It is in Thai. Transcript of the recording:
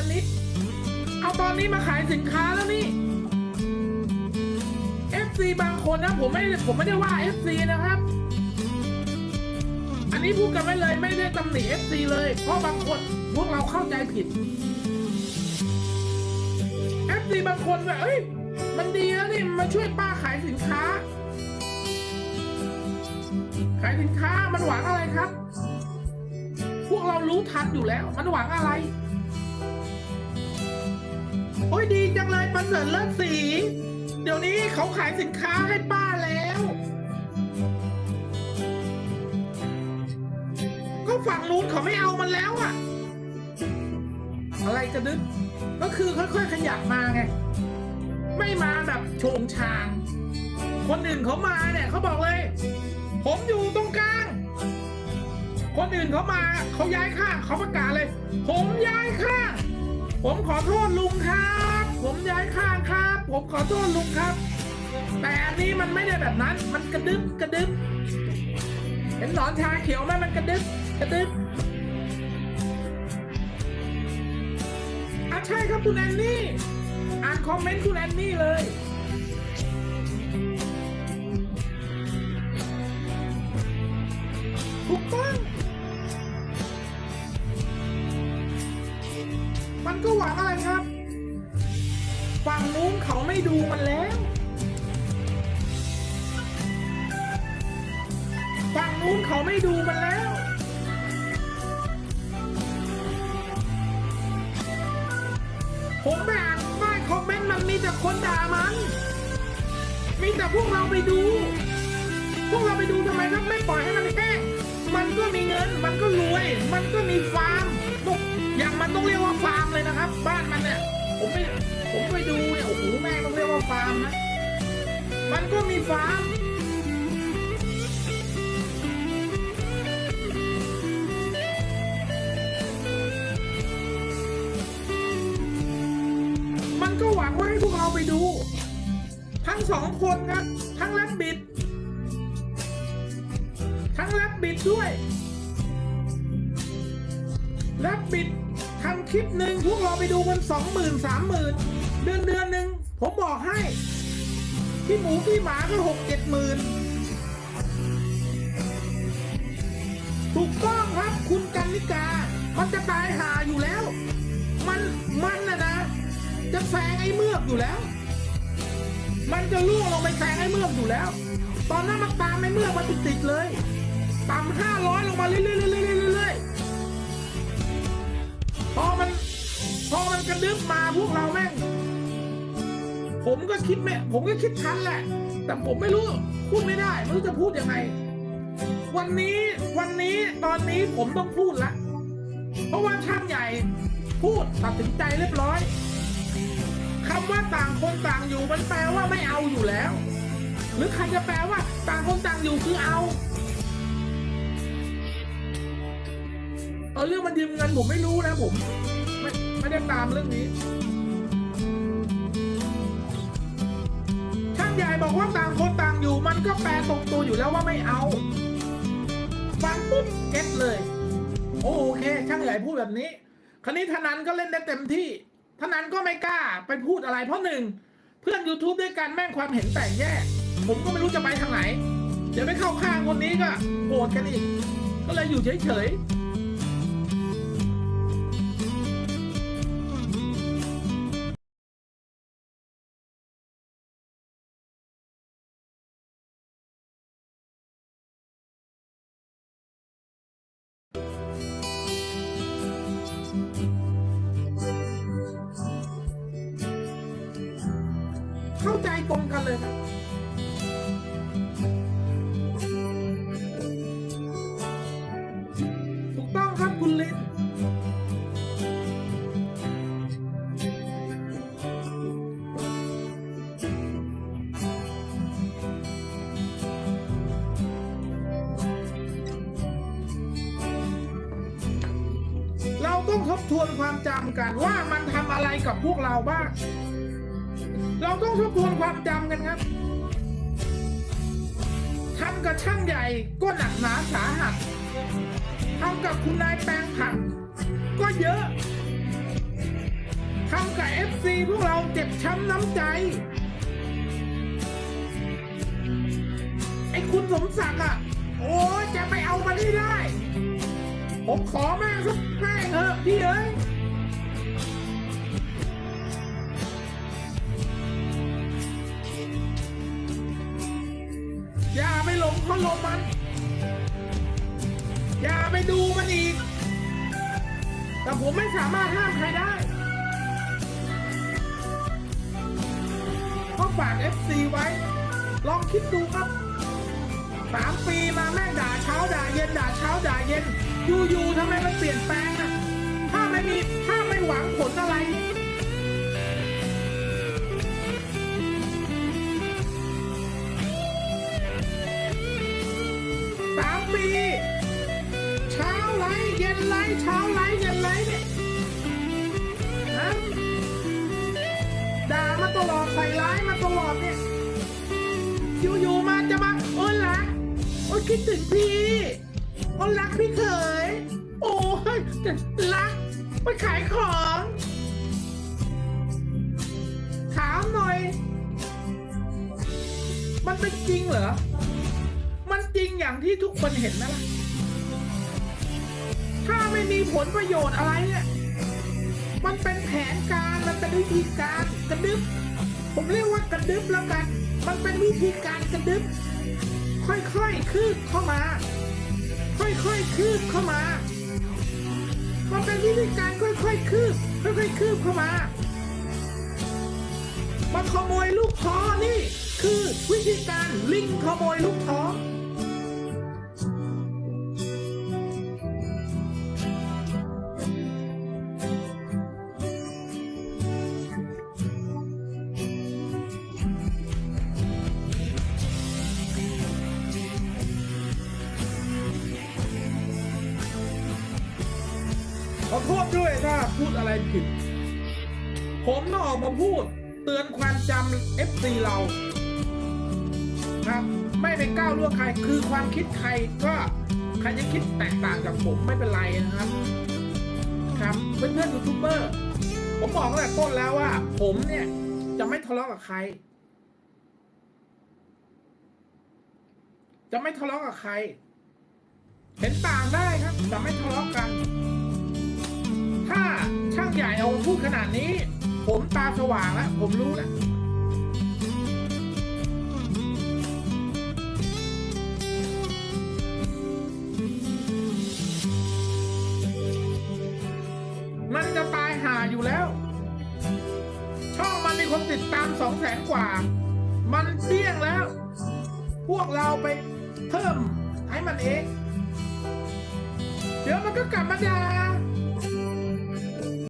ละนิดเอาตอนนี้มาขายสินค้าแล้วนี่ FC บางคนนะผมไม่ผมไม่ได้ว่า FC นะครับ อันนี้พูดกันไว้เลยไม่ได้ตำหนิ FC เลย เพราะบางคนพวกเราเข้าใจผิด FC บางคนแบบเอ้ยมันดีแล้วนี่มาช่วยป้าขายสินค้า ขายสินค้ามันหวังอะไรครับ พวกเรารู้ทันอยู่แล้ว มันหวังอะไร โอ้ยดีจังเลยประเสริฐเลิศสี เดี๋ยวนี้เขาขายสินค้าให้ป้าแล้ว ก็ฝั่งนู้นเขาไม่เอามันแล้วอะอะไรจะดึก ก็คือค่อยๆขยับมาไง ไม่มาแบบโฉงชาง คนอื่นเขามาเนี่ยเขาบอกเลย ผมอยู่ตรงกลาง คนอื่นเขามาเขาย้ายข้างเขาประกาศเลย ผมย้ายข้าง ผมขอโทษลุงครับ ผมย้ายข้างครับ ผมขอโทษลุงครับ แต่อันนี้มันไม่ได้แบบนั้น มันกระดึบกระดึบเห็นหนอนชาเขียวไหมมันกระดึบกระดึบอะใช่ครับคุณแอนนี่ อ่านคอมเมนต์คุณแอนนี่เลยถูกต้อง ก็หวังอะไรครับฝั่งนู้นเขาไม่ดูมันแล้วฝั่งนู้นเขาไม่ดูมันแล้ว ผมไปอ่านใต้คอมเมนต์มันมีแต่คนด่ามัน มีแต่พวกเราไปดู พวกเราไปดูทำไมครับไม่ปล่อยให้มันแห้งมันก็มีเงิน มันก็รวย มันก็มีฟา ต้องเรียกว่าฟาร์มเลยนะครับ บ้านมันเนี่ย ผมไปผมไปดูเนี่ยโอ้โหแม่งต้องเรียกว่าฟาร์มนะ มันก็มีฟาร์มมันก็หวังว่าให้พวกเราไปดู ทั้งสองคนครับ ทั้งแรบบิด ทั้งแรบบิดด้วยแรบบิด ทำคลิปหนึ่งพวกเราไปดูกันสองหมื่นสามหมื่นเดือนเดือนหนึ่งผมบอกให้พี่หมูพี่หมาก็หกเจ็ดหมื่นถูกต้องครับคุณกันนิกา มันจะตายหาอยู่แล้ว มันมันนะนะ จะแซงไอ้เมือกอยู่แล้ว มันจะล่วงลงไปแซงไอ้เมือกอยู่แล้ว ตอนนั้นมันตามไอ้เมือกมาติดๆเลยต่ำห้าร้อยลงมาเรื่อยๆ มันกระดึ๊บมาพวกเราแม่ง ผมก็คิดไม่ผมก็คิดทันแหละ แต่ผมไม่รู้พูดไม่ได้ไม่รู้จะพูดยังไง วันนี้วันนี้ตอนนี้ผมต้องพูดละเพราะว่าช่างใหญ่พูดตัดสินใจเรียบร้อยคำว่าต่างคนต่างอยู่มันแปลว่าไม่เอาอยู่แล้ว หรือใครจะแปลว่า ต่างคนต่างอยู่คือเอาเออเรื่องมันยืมเงินผมไม่รู้นะผม ไม่ได้ตามเรื่องนี้ ช่างใหญ่บอกว่าต่างคนต่างอยู่ มันก็แปลตรงตัวอยู่แล้วว่าไม่เอา ฟังปุ๊บเก็ตเลย โอเค ช่างใหญ่พูดแบบนี้ คราวนี้ธนันก็เล่นได้เต็มที่ธนันก็ไม่กล้าไปพูดอะไร เพราะหนึ่งเพื่อน YouTube ด้วยกันแม่งความเห็นแตกแยก ผมก็ไม่รู้จะไปทางไหน เดี๋ยวไปเข้าข้างคนนี้ก็โกรธกันอีก ก็เลยอยู่เฉยๆ เข้าใจตรงกันเลยครับถูกต้องครับคุณลินเราต้องทบทวนความจำกันว่ามันทำอะไรกับพวกเราบ้าง เราต้องทบทวนความจำกันครับทำกับช่างใหญ่ก็หนักหนาสาหัสทำกับคุณนายแปลงผักก็เยอะทำกับเอฟซีพวกเราเจ็บช้ำน้ำใจ ไอ้คุณสมศักดิ์อะ โอ้จะไปเอามันให้ได้ ผมขอแม่งสักแม่งเถอะพี่เอ้ยาไปหลงเขาลมมัน อย่าไปดูมันอีก แต่ผมไม่สามารถห้ามใครได้ก็ฝาก FC ไว้ ลองคิดดูครับสามปีมาแม่งด่าเช้าด่าเย็นด่าเช้าด่าเย็นอยู่ๆทำไมมันเปลี่ยนแปลงอะถ้าไม่มีถ้าไม่หวังผลอะไร ปีเช้าไลฟ์เย็นไลฟ์เช้าไลฟ์เย็นไลฟ์เนี่ยฮะด่ามาตลอดใส่ร้ายมาตลอดเนี่ยอยู่ๆมาจะมาโอ้ยรักโอ้ยคิดถึงพี่โอ้ยรักพี่เขยโอ้ยรักไปขายของถามหน่อย มันเป็นจริงเหรอ มันจริงอย่างที่ทุกคนเห็นไหมล่ะ ถ้าไม่มีผลประโยชน์อะไรเนี่ย มันเป็นแผนการมันเป็นวิธีการกระดึบผมเรียกว่ากระดึบแล้วกัน มันเป็นวิธีการกระดึบค่อยๆคืบเข้ามา ค่อยๆคืบเข้ามา มันเป็นวิธีการค่อยๆคืบค่อยๆคืบเข้ามามันขโมยลูกท้อนี่ คือวิธีการลิงขโมยลูกท้อ ขอโทษด้วยถ้าพูดอะไรผิด ผมต้องออกมาพูด เตือนความจำ FC เราครับไม่ไปก้าวล่วงใคร คือความคิดใครก็ใครจะคิดแตกต่างจากผมไม่เป็นไรนะครับ ครับเพื่อนเพื่อนๆยูทูบเบอร์ผมบอกตั้งแต่ต้นแล้วว่า ผมเนี่ย จะไม่ทะเลาะกับใคร จะไม่ทะเลาะกับใคร เห็นต่างได้ครับแต่ไม่ทะเลาะกัน งใหญ่เอามพูดขนาดนี้ ผมตาสว่างแล้ว ผมรู้แล้วมันจะตายห่าอยู่แล้ว ช่องมันมีคนติดตามสองแสนกว่า มันเสี่ยงแล้ว พวกเราไปเพิ่มให้มันเอง เดี๋ยวมันก็กลับมาด่า